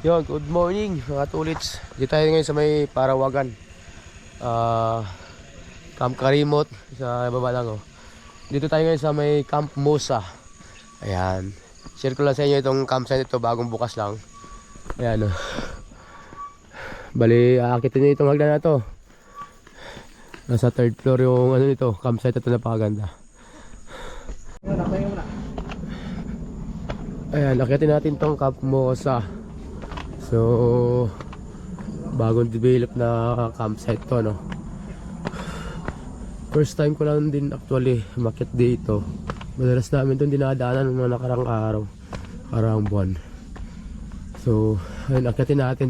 Yon, good morning mga tulits. Dito tayo ngayon sa may Parawagan. Ah, Camp Karimot sa baba lang oh. Dito tayo ngayon sa may Camp Mosa. Ayan. Share ko lang sa inyo itong campsite ito bagong bukas lang. Ayan oh. Bali, aakitin niyo itong hagdan na to. Nasa third floor yung ano nito, campsite ito napakaganda. Ayan, akitin natin tong Camp Mosa. So, bagong develop na campsite to, no? First time ko lang din actually makit dito. Madalas namin itong dinadaanan ng mga nakarang araw, karang buwan. So, ayun, akitin natin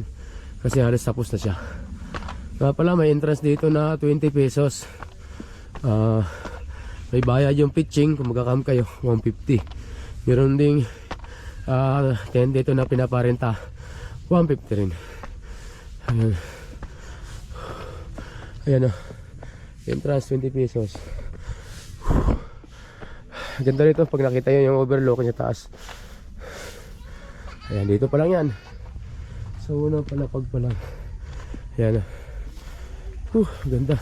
kasi halos tapos na siya. Nga pala, may entrance dito na 20 pesos. Ah, may bayad yung pitching kung magkakam kayo, 150. Meron ding ah tent dito na pinaparenta, 150 rin. Ayan. Ayan o. Entrance 20 pesos. Ganda rito pag nakita nyo yung overlook sa taas. Ayan, dito pa lang yan. So, unang palapag pa lang. Ayan o. Uh, ganda.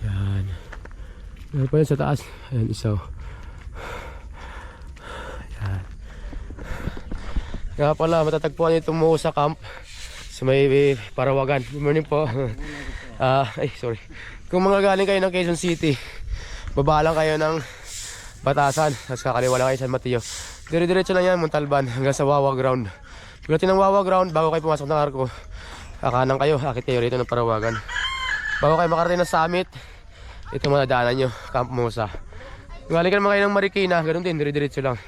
Yan. Meron pa yan sa taas. Ayan, isa. oh. Kaya pala, matatagpuan itong mo sa camp sa may Parawagan. Good morning po. Ah, ay, sorry. Kung mga galing kayo ng Quezon City, baba lang kayo ng Batasan, tapos kakaliwa lang kayo San Mateo. Dire-diretso lang yan, Montalban, hanggang sa Wawa Ground. Pagdating ng Wawa Ground, bago kayo pumasok ng arko, kakanan kayo, akit kayo rito ng Parawagan. Bago kayo makarating ng summit, ito mga daanan nyo, Camp Mosa. Galing ka naman kayo ng Marikina, ganun din, dire-diretso lang.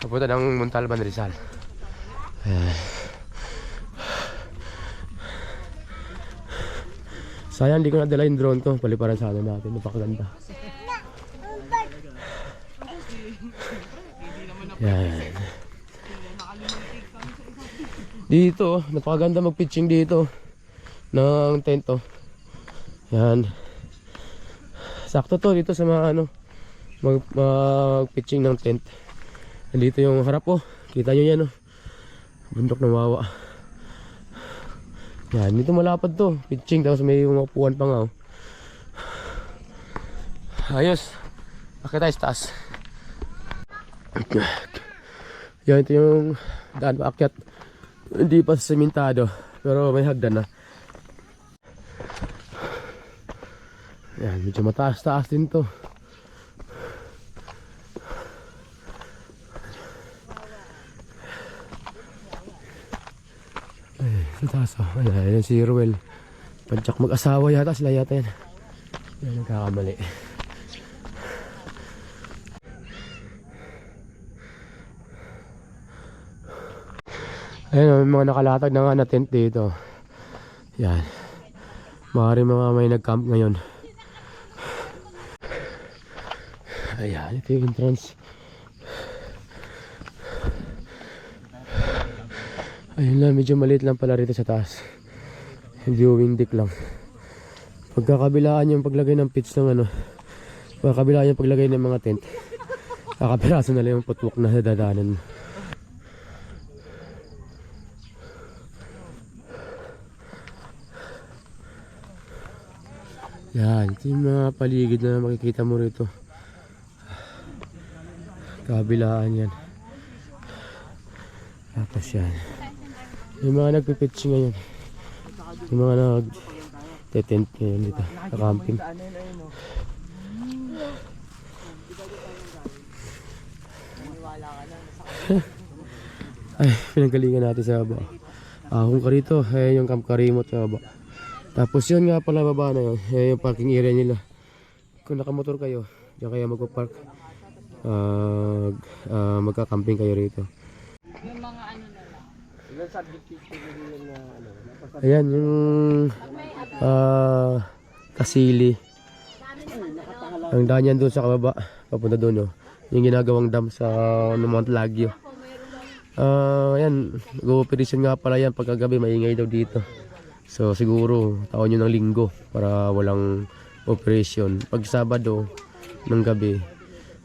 Papunta ng Montalban, Rizal. Ayan. Sayang, hindi ko nadala yung drone to. Paliparan sana natin. Napakaganda. Yan. Dito, napakaganda mag-pitching dito. Ng tent to. Yan. Sakto to dito sa mga ano, mag, mag-pitching ng tent. Nandito yung harap oh. Kita nyo yan oh. Bundok ng wawa. Yan, dito malapad to. Pitching, tapos may mga upuan pa nga oh. Ayos. Akit tayo sa taas. Yan, ito yung daan paakyat. Hindi pa sementado. Pero may hagdan na. Yan, medyo mataas-taas din to. Ay, sa taas oh. Ayan, yan si Ruel. Padyak mag-asawa yata sila yata yan. Yan, nagkakamali. Ayan, may mga nakalatag na nga na tent dito. Yan. Maaari mga may nag-camp ngayon. Ayan, ito yung entrance. Ayun lang, medyo maliit lang pala rito sa taas. Viewing deck lang. Pagkakabilaan yung paglagay ng pitch ng ano, pagkakabilaan yung paglagay ng mga tent. Kakapiraso na lang yung putwak na dadaanan mo. Yan, yung mga paligid na makikita mo rito. Kabilaan yan. Tapos yan. Yung mga nagpipitch ngayon. Yung mga nag tent ngayon dito. Sa camping. Ay, pinanggalingan natin sa baba. Ah, kung karito, eh, yung Camp Karimot sa baba. Tapos yun nga pala baba na yun, eh, yung parking area nila. Kung nakamotor kayo, diyan kayo magpa-park. Ah, ah, magka-camping kayo rito. Ayan, yung ah, kasili. Ang daan doon sa kababa, papunta doon. Oh. Yung ginagawang dam sa ano, Mount Lagyo. Ah, ayan, go-operation nga pala yan pagkagabi, maingay daw dito. So siguro taon nyo ng linggo para walang operation. Pag Sabado ng gabi,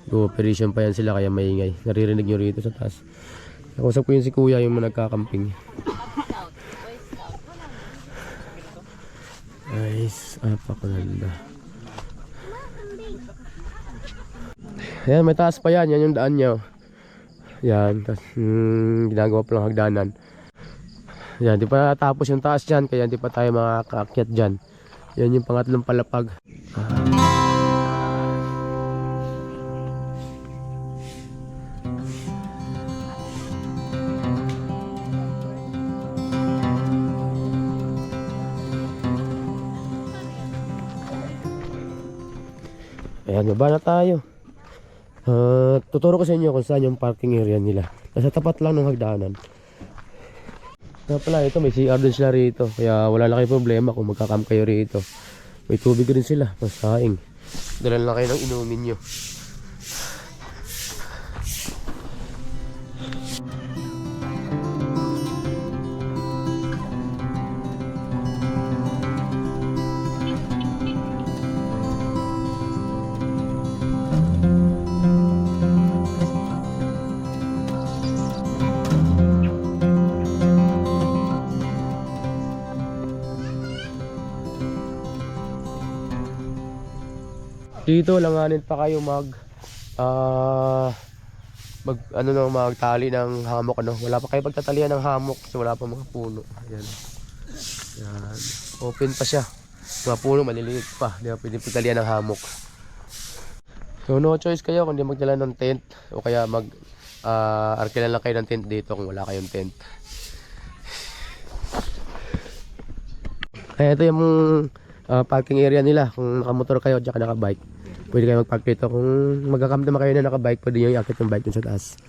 go operation pa yan sila kaya maingay. Naririnig nyo rito sa taas. Nakausap ko yun si kuya yung nagkakamping. Nice. Apakalanda. Ayan, may taas pa yan. Yan yung daan niya. oh. Yan. Tapos, hmm, ginagawa pa lang hagdanan. Yan, di pa tapos yung taas dyan. Kaya di pa tayo makakaakyat dyan. Yan yung pangatlong palapag. Ayan, baba na tayo. Ah, tuturo ko sa inyo kung saan yung parking area nila. Nasa tapat lang ng hagdanan. Kaya pala, ito may CR din sila rito. Kaya wala na kayo problema kung magkakam kayo rito. May tubig rin sila, masaing. Dala na kayo ng inumin nyo. Dito langanin pa kayo mag ah mag ano no magtali ng hammock ano. Wala pa kayo pagtatalian ng hammock kasi wala pa mga puno. Ayan. Yan. Open pa siya. Mga puno maliliit pa. Hindi pa pwede pagtalian ng hammock. So no choice kayo kundi magdala ng tent o kaya mag ah arkilan lang kayo ng tent dito kung wala kayong tent. Kaya ito yung ah, parking area nila kung nakamotor kayo at saka nakabike. Pwede kayo mag-park dito. Kung magkakamp naman kayo na nakabike, pwede nyo i-akit yung bike dun sa taas.